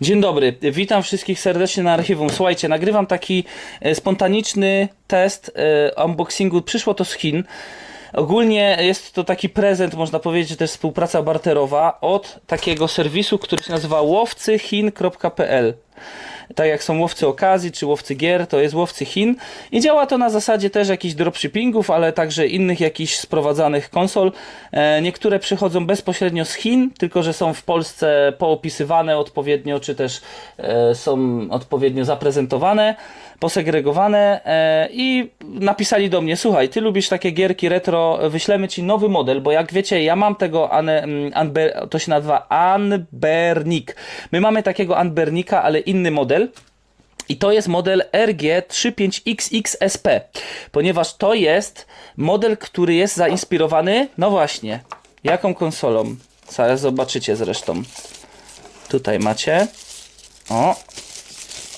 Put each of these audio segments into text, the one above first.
Dzień dobry, witam wszystkich serdecznie na archiwum. Słuchajcie, nagrywam taki e, spontaniczny test e, unboxingu. Przyszło to z Chin. Ogólnie jest to taki prezent, można powiedzieć, że jest współpraca barterowa od takiego serwisu, który się nazywa łowcychin.pl. Tak jak są łowcy okazji czy łowcy gier, to jest łowcy Chin i działa to na zasadzie też jakichś dropshippingów, ale także innych jakichś sprowadzanych konsol. E, niektóre przychodzą bezpośrednio z Chin, tylko że są w Polsce poopisywane odpowiednio, czy też e, są odpowiednio zaprezentowane, posegregowane e, i napisali do mnie, słuchaj, ty lubisz takie gierki retro, wyślemy ci nowy model, bo jak wiecie, ja mam tego, Ane, mm, Anber, to się nazywa Anbernik. My mamy takiego Anbernika, ale inny model. I to jest model RG35XXSP, ponieważ to jest model, który jest zainspirowany, no właśnie, jaką konsolą? Zaraz zobaczycie zresztą. Tutaj macie. O,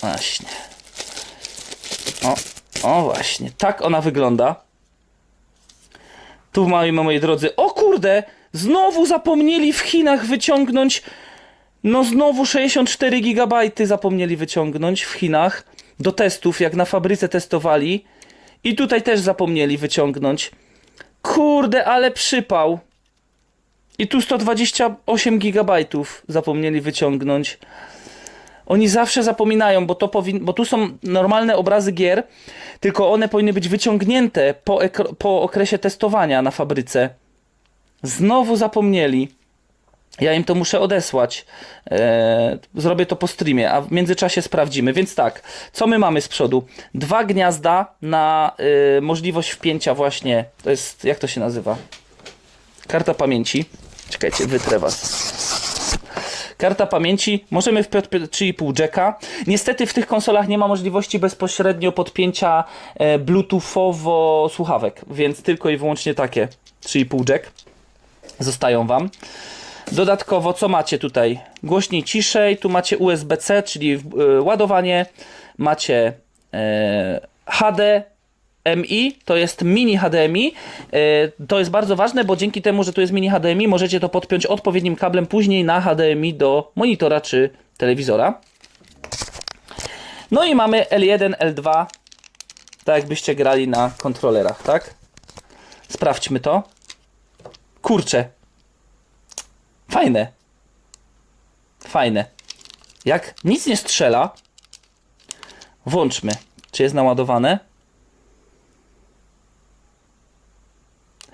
właśnie. O, właśnie, tak ona wygląda. Tu mamy, moi drodzy, o kurde, znowu zapomnieli w Chinach wyciągnąć no znowu 64 GB zapomnieli wyciągnąć w Chinach do testów, jak na fabryce testowali. I tutaj też zapomnieli wyciągnąć. Kurde, ale przypał. I tu 128 GB zapomnieli wyciągnąć. Oni zawsze zapominają, bo, to powin- bo tu są normalne obrazy gier, tylko one powinny być wyciągnięte po, po okresie testowania na fabryce. Znowu zapomnieli. Ja im to muszę odesłać. Eee, zrobię to po streamie, a w międzyczasie sprawdzimy. Więc tak, co my mamy z przodu? Dwa gniazda na y, możliwość wpięcia właśnie. To jest, jak to się nazywa? Karta pamięci. Czekajcie, wytrę was. Karta pamięci, możemy wpiąć 3,5 jacka. Niestety w tych konsolach nie ma możliwości bezpośrednio podpięcia e, bluetoothowo słuchawek, więc tylko i wyłącznie takie 3,5 jack zostają wam. Dodatkowo, co macie tutaj? Głośniej ciszej, tu macie USB-C, czyli y, ładowanie, macie e, HDMI, to jest mini HDMI. E, to jest bardzo ważne, bo dzięki temu, że tu jest mini HDMI, możecie to podpiąć odpowiednim kablem później na HDMI do monitora czy telewizora. No i mamy L1, L2, tak jakbyście grali na kontrolerach, tak? Sprawdźmy to. Kurczę, Fajne. Fajne. Jak nic nie strzela, włączmy. Czy jest naładowane?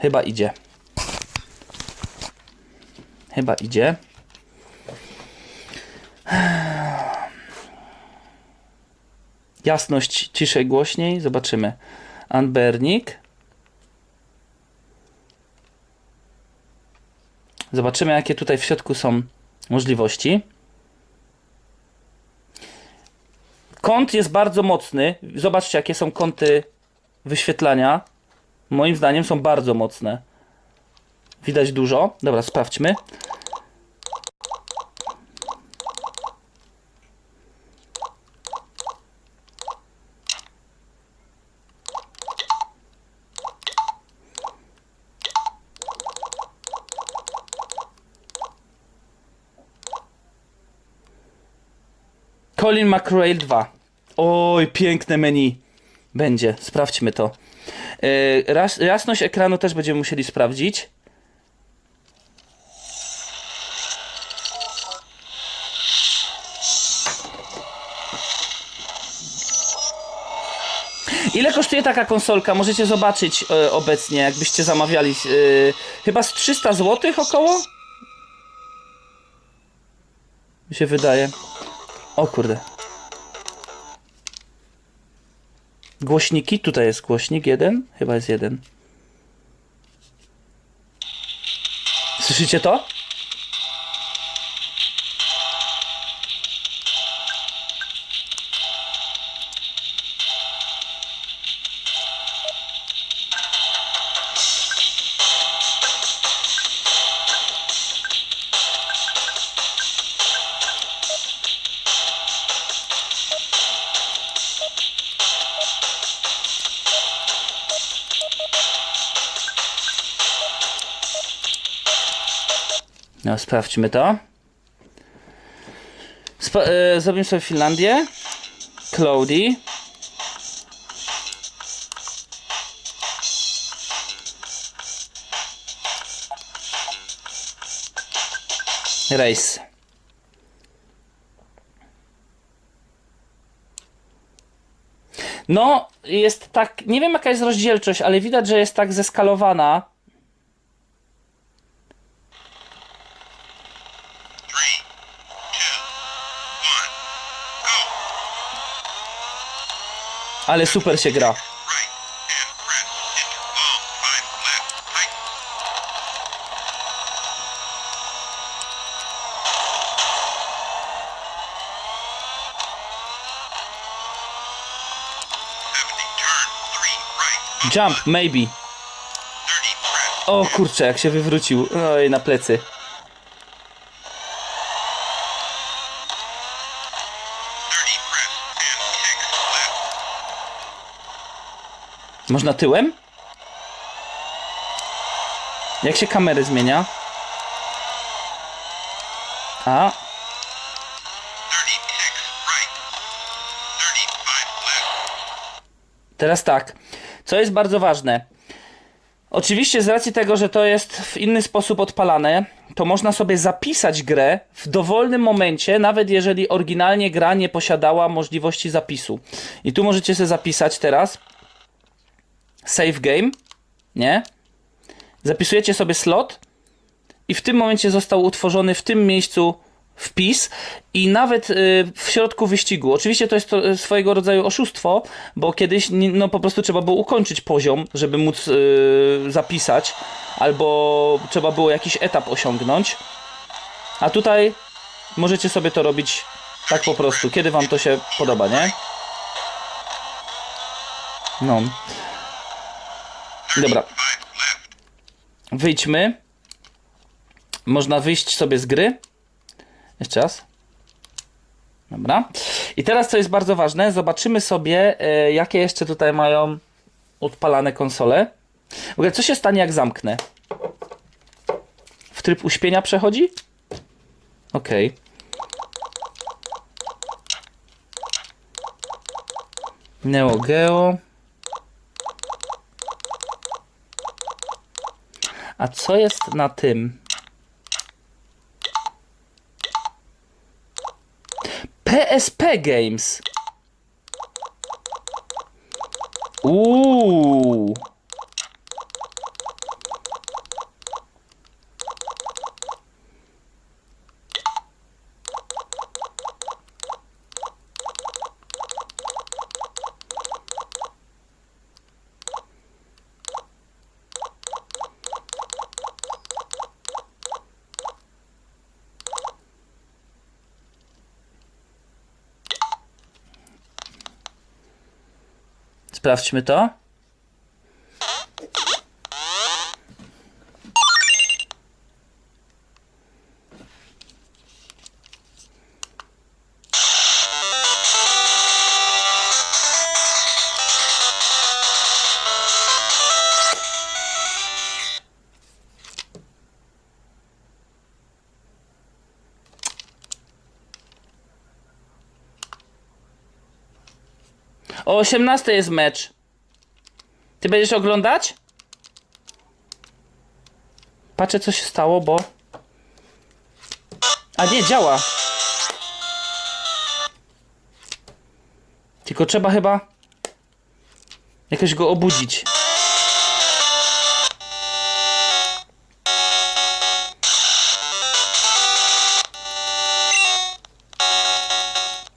Chyba idzie. Chyba idzie. Jasność ciszej, głośniej. Zobaczymy. Anbernik. Zobaczymy, jakie tutaj w środku są możliwości. Kąt jest bardzo mocny. Zobaczcie, jakie są kąty wyświetlania. Moim zdaniem są bardzo mocne. Widać dużo. Dobra, sprawdźmy. Colin McRae 2. Oj, piękne menu. Będzie, sprawdźmy to. Yy, ras, jasność ekranu też będziemy musieli sprawdzić. Ile kosztuje taka konsolka? Możecie zobaczyć e, obecnie, jakbyście zamawiali. e, chyba z 300 zł około? Mi się wydaje. O kurde. Głośniki, tutaj jest głośnik jeden, chyba jest jeden. Słyszycie to? No, sprawdźmy to. Sp- e, zrobimy sobie Finlandię. Cloudy. Race. No, jest tak. Nie wiem, jaka jest rozdzielczość, ale widać, że jest tak zeskalowana. Three, two, one, go. Ale super się gra. Jump, maybe. O kurczę, jak się wywrócił. Oj, na plecy. Można tyłem? Jak się kamery zmienia? A, teraz tak. Co jest bardzo ważne. Oczywiście z racji tego, że to jest w inny sposób odpalane, to można sobie zapisać grę w dowolnym momencie, nawet jeżeli oryginalnie gra nie posiadała możliwości zapisu. I tu możecie sobie zapisać teraz save game, nie? Zapisujecie sobie slot i w tym momencie został utworzony w tym miejscu wpis i nawet y, w środku wyścigu. Oczywiście to jest to y, swojego rodzaju oszustwo, bo kiedyś no, po prostu trzeba było ukończyć poziom, żeby móc y, zapisać, albo trzeba było jakiś etap osiągnąć. A tutaj możecie sobie to robić tak po prostu, kiedy wam to się podoba, nie? No. Dobra. Wyjdźmy. Można wyjść sobie z gry. Jeszcze raz. Dobra. I teraz, co jest bardzo ważne, zobaczymy sobie, e, jakie jeszcze tutaj mają odpalane konsole. W ogóle, co się stanie, jak zamknę? W tryb uśpienia przechodzi? Okej. Neo Geo. A co jest na tym? PSP Games. Uuu. Sprawdźmy to. O 18 jest mecz. Ty będziesz oglądać? Patrzę co się stało, bo... A nie, działa. Tylko trzeba chyba... Jakoś go obudzić.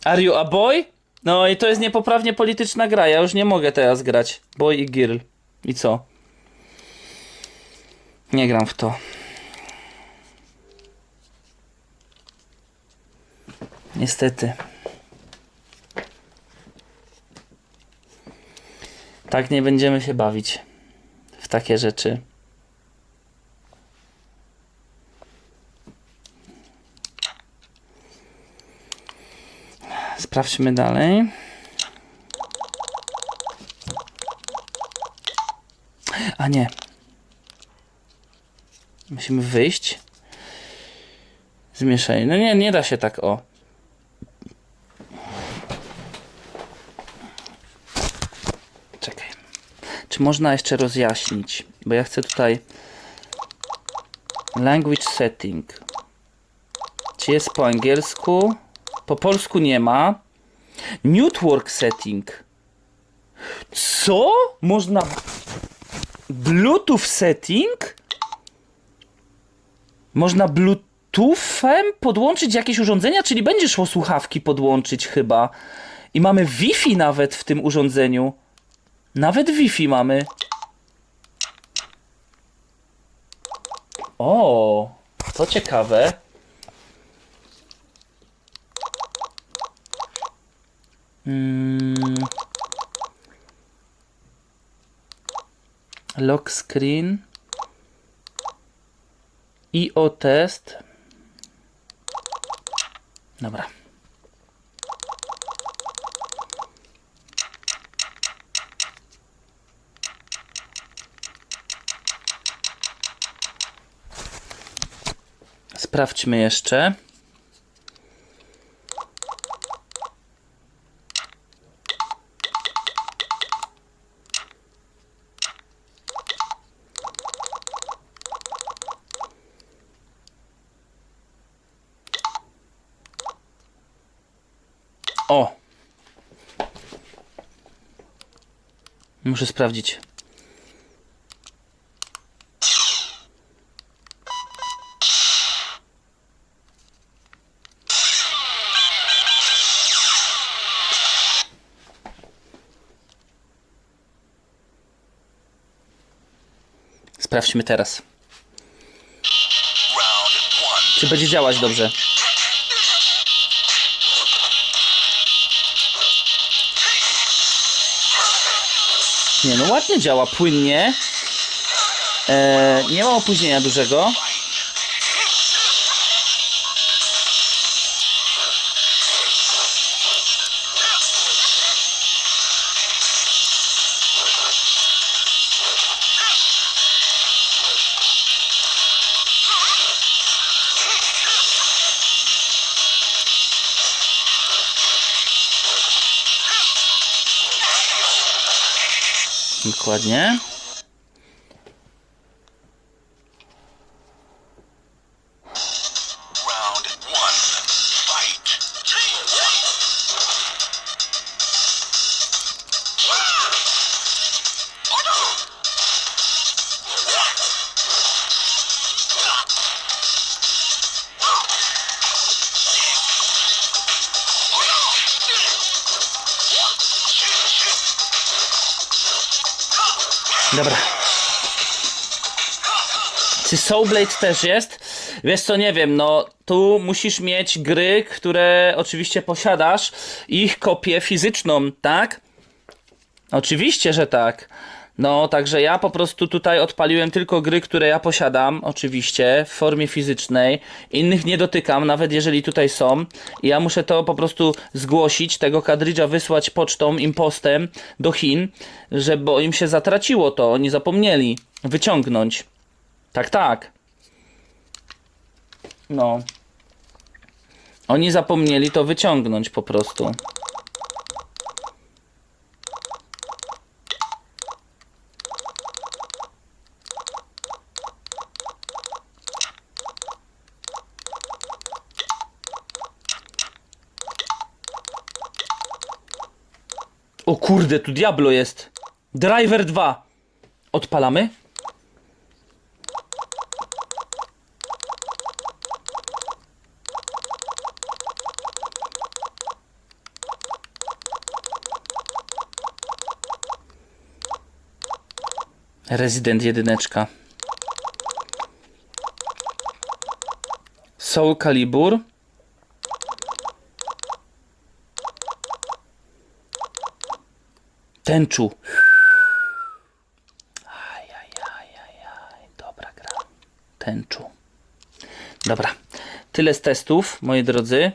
Are you a boy? No i to jest niepoprawnie polityczna gra. Ja już nie mogę teraz grać. Boy i girl. I co? Nie gram w to. Niestety. Tak nie będziemy się bawić w takie rzeczy. Sprawdźmy dalej. A nie. Musimy wyjść. Zmieszaj. No nie, nie da się tak o. Czekaj. Czy można jeszcze rozjaśnić? Bo ja chcę tutaj language setting. Czy jest po angielsku? Po polsku nie ma. Network setting. Co? Można Bluetooth setting? Można Bluetoothem podłączyć jakieś urządzenia, czyli będzie szło słuchawki podłączyć chyba. I mamy Wi-Fi nawet w tym urządzeniu. Nawet Wi-Fi mamy. O, to ciekawe. Mm. Lock screen. IO test. Dobra. Sprawdźmy jeszcze. O! Muszę sprawdzić. Sprawdźmy teraz. Czy będzie działać dobrze? Nie no, ładnie działa, płynnie. E, nie ma opóźnienia dużego. Dokładnie. Dobra. Czy Soulblade też jest? Wiesz co, nie wiem, no tu musisz mieć gry, które oczywiście posiadasz, ich kopię fizyczną, tak? Oczywiście, że tak. No, także ja po prostu tutaj odpaliłem tylko gry, które ja posiadam, oczywiście, w formie fizycznej. Innych nie dotykam, nawet jeżeli tutaj są. I ja muszę to po prostu zgłosić, tego kadrydża wysłać pocztą, impostem do Chin, że bo im się zatraciło to, oni zapomnieli wyciągnąć. Tak, tak. No. Oni zapomnieli to wyciągnąć po prostu. O kurde, tu Diablo jest. Driver 2. Odpalamy? Resident jedyneczka. Soul Calibur. Tęczu. Ajajajajaj, dobra gra. Tęczu. Dobra. Tyle z testów, moi drodzy.